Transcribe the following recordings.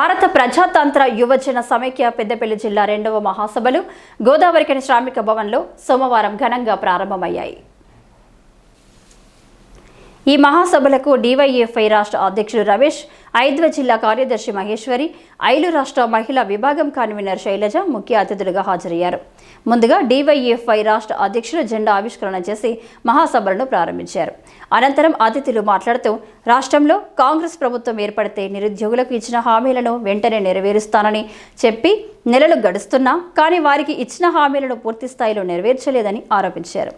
భారత ప్రజాతంత్ర యువజన సమైక్య పెద్దపల్లి జిల్లా రెండవ మహాసభలు గోదావరికని శ్రామిక భవన్లో సోమవారం ఘనంగా ప్రారంభమయ్యాయి. ఈ మహాసభలకు డివైఎఫ్ఐ రాష్ట్ర అధ్యక్షుడు రమేష్ ఐద్వ జిల్లా కార్యదర్శి మహేశ్వరి ఐలు రాష్ట్ర మహిళా విభాగం కన్వీనర్ శైలజ ముఖ్య అతిథులుగా హాజరయ్యారు. ముందుగా డివైఎఫ్ఐ రాష్ట్ర అధ్యక్షుడు జెండా ఆవిష్కరణ చేసి మహాసభలను ప్రారంభించారు. అనంతరం అతిథులు మాట్లాడుతూ రాష్ట్రంలో కాంగ్రెస్ ప్రభుత్వం ఏర్పడితే నిరుద్యోగులకు ఇచ్చిన హామీలను వెంటనే నెరవేరుస్తానని చెప్పి నెలలు గడుస్తున్నా కానీ వారికి ఇచ్చిన హామీలను పూర్తి స్థాయిలో నెరవేర్చలేదని ఆరోపించారు.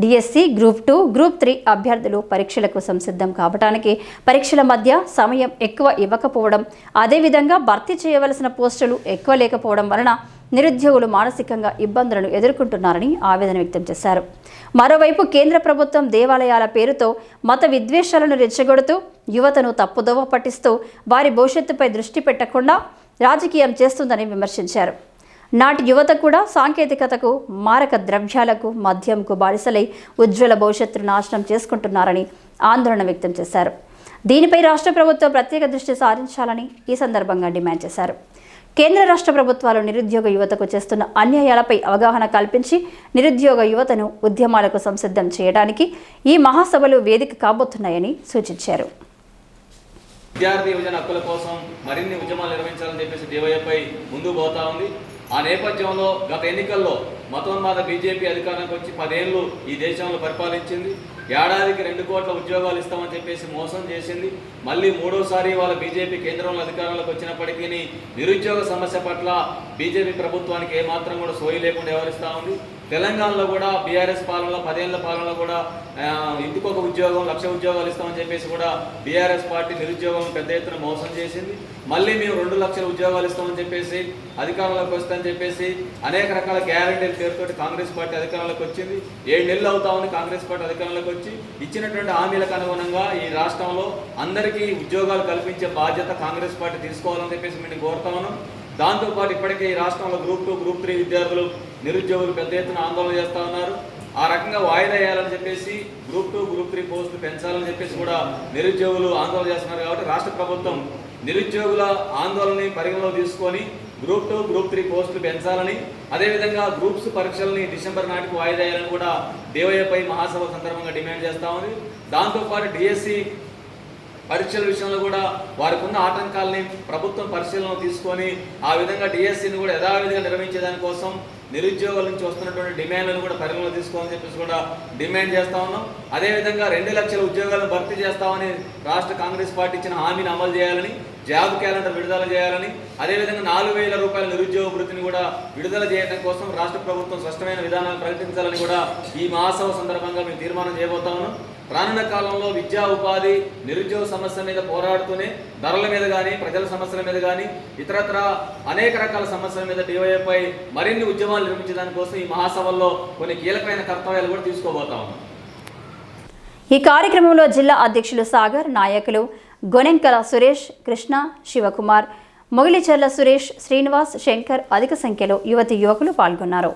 DSC group two group three అభ్యర్థులు పరీక్షలకు సంసిద్ధం కావడానికి పరీక్షల మధ్య సమయం ఎక్కువ ఇవ్వకపోవడం అదేవిధంగా భర్తీ చేయవలసిన పోస్టులు ఎక్కువ లేకపోవడం వలన నిరుద్యోగులు మానసికంగా ఇబ్బందులను ఎదుర్కొంటున్నారని ఆవేదన వ్యక్తం చేశారు. మరోవైపు కేంద్ర ప్రభుత్వం దేవాలయాల పేరుతో మత విద్వేషాలను రెచ్చగొడుతూ యువతను తప్పుదోవ పట్టిస్తూ వారి భవిష్యత్తుపై దృష్టి పెట్టకుండా రాజకీయం చేస్తుందని విమర్శించారు. నాటి యువత కూడా సాంకేతికతకు మారక ద్రవ్యాలకు మద్యంకు బానిసలై ఉజ్వల భవిష్యత్తును నాశనం చేసుకుంటున్నారని ఆందోళన వ్యక్తం చేశారు. దీనిపై రాష్ట్ర ప్రభుత్వం ప్రత్యేక దృష్టి సారించాలని ఈ సందర్భంగా డిమాండ్ చేశారు. కేంద్ర రాష్ట్ర ప్రభుత్వాలు నిరుద్యోగ యువతకు చేస్తున్న అన్యాయాలపై అవగాహన కల్పించి నిరుద్యోగ యువతను ఉద్యమాలకు సంసిద్ధం చేయడానికి ఈ మహాసభలు వేదిక కాబోతున్నాయని సూచించారు. విద్యార్థి యువజన హక్కుల కోసం మరిన్ని ఉద్యమాలు నిర్వహించాలని చెప్పేసి డివైఎఫ్ఐ ముందు పోతా ఉంది. ఆ నేపథ్యంలో గత ఎన్నికల్లో మతోన్మాద బీజేపీ అధికారానికి వచ్చి పదేళ్ళు ఈ దేశంలో పరిపాలించింది. ఏడాదికి రెండు కోట్ల ఉద్యోగాలు ఇస్తామని చెప్పేసి మోసం చేసింది. మళ్ళీ మూడోసారి వాళ్ళ బీజేపీ కేంద్రంలో అధికారంలోకి వచ్చినప్పటికీ నిరుద్యోగ సమస్య పట్ల బీజేపీ ప్రభుత్వానికి ఏమాత్రం కూడా సోయి లేకుండా వ్యవహరిస్తూ ఉంది. తెలంగాణలో కూడా బీఆర్ఎస్ పాలనలో పదేళ్ళ పాలనలో కూడా ఇంటికొక ఉద్యోగం లక్ష ఉద్యోగాలు ఇస్తామని చెప్పేసి కూడా బీఆర్ఎస్ పార్టీ నిరుద్యోగం పెద్ద ఎత్తున మోసం చేసింది. మళ్ళీ మేము రెండు లక్షల ఉద్యోగాలు ఇస్తామని చెప్పేసి అధికారంలోకి వస్తామని చెప్పేసి అనేక రకాల గ్యారంటీల పేరుతోటి కాంగ్రెస్ పార్టీ అధికారంలోకి వచ్చింది. ఏడు నెలలు అవుతా ఉంది కాంగ్రెస్ పార్టీ అధికారంలోకి వచ్చి ఇచ్చినటువంటి హామీలకు అనుగుణంగా ఈ రాష్ట్రంలో అందరికీ ఉద్యోగాలు కల్పించే బాధ్యత కాంగ్రెస్ పార్టీ తీసుకోవాలని చెప్పేసి మేము కోరుతా ఉన్నాం. దాంతోపాటు ఇప్పటికే ఈ రాష్ట్రంలో గ్రూప్ టూ గ్రూప్ త్రీ విద్యార్థులు నిరుద్యోగులు పెద్ద ఎత్తున ఆందోళన చేస్తూ ఉన్నారు. ఆ రకంగా వాయిదా వేయాలని చెప్పేసి గ్రూప్ టూ గ్రూప్ త్రీ పోస్టులు పెంచాలని చెప్పేసి కూడా నిరుద్యోగులు ఆందోళన చేస్తున్నారు కాబట్టి రాష్ట్ర ప్రభుత్వం నిరుద్యోగుల ఆందోళనని పరిగణలో తీసుకొని గ్రూప్ టూ గ్రూప్ త్రీ పోస్టులు పెంచాలని అదేవిధంగా గ్రూప్స్ పరీక్షల్ని డిసెంబర్ నాటికి వాయిదా వేయాలని కూడా దేవయ్యపై మహాసభ సందర్భంగా డిమాండ్ చేస్తా ఉంది. దాంతోపాటు డిఎస్సి పరీక్షల విషయంలో కూడా వారికి ఉన్న ఆటంకాలని ప్రభుత్వం పరిశీలన తీసుకొని ఆ విధంగా డిఎస్సిని కూడా యథావిధిగా నిర్వహించే దానికోసం నిరుద్యోగుల నుంచి వస్తున్నటువంటి డిమాండ్లను కూడా పరిగణలో తీసుకోవాలని చెప్పేసి కూడా డిమాండ్ చేస్తా ఉన్నాం. అదేవిధంగా రెండు లక్షల ఉద్యోగాలను భర్తీ చేస్తామని రాష్ట్ర కాంగ్రెస్ పార్టీ ఇచ్చిన హామీని అమలు చేయాలని జాబ్ క్యాలెండర్ విడుదల చేయాలని అదేవిధంగా నాలుగు వేల రూపాయల నిరుద్యోగ వృత్తిని కూడా విడుదల చేయడం కోసం రాష్ట్ర ప్రభుత్వం స్పష్టమైన విధానాలు ప్రకటించాలని కూడా ఈ మహాసభ సందర్భంగా మేము తీర్మానం చేయబోతా ఉన్నాం. రానున్న కాలంలో విద్యా ఉపాధి నిరుద్యోగ సమస్య మీద పోరాడుతూనే ధరల మీద కానీ ప్రజల సమస్యల మీద కానీ ఇతరత్ర అనేక రకాల సమస్యల మీద డివైఎఫ్ఐ మరిన్ని ఉద్యమాలు నిర్మించడానికి కోసం ఈ మహాసభల్లో కొన్ని కీలకమైన కర్తవ్యాలు కూడా తీసుకోబోతా ఉన్నాం. ఈ కార్యక్రమంలో జిల్లా అధ్యక్షులు సాగర్ నాయకులు గొనెంకల సురేష్ కృష్ణ శివకుమార్ మొగిలిచర్ల సురేష్ శ్రీనివాస్ శంకర్ అధిక సంఖ్యలో యువతి యువకులు పాల్గొన్నారు.